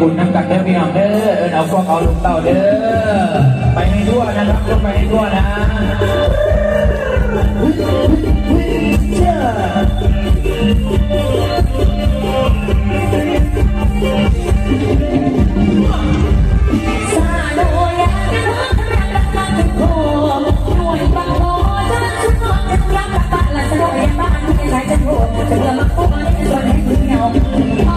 บุญน้ำกันเด้อพี่น้องเด้อเอิเอาพวกเอาลูกเต่าเด้อไปให้ทั่วนะครับลงไปให้ทั่วนะเาโดยาน้รักรักถึงโคหน่วยบังโคจะชุดนอนจะรักกับบ้านละสะดวยบ้านที่ไหนจะโทษจะเรือมาโคในส่วนให้เดีย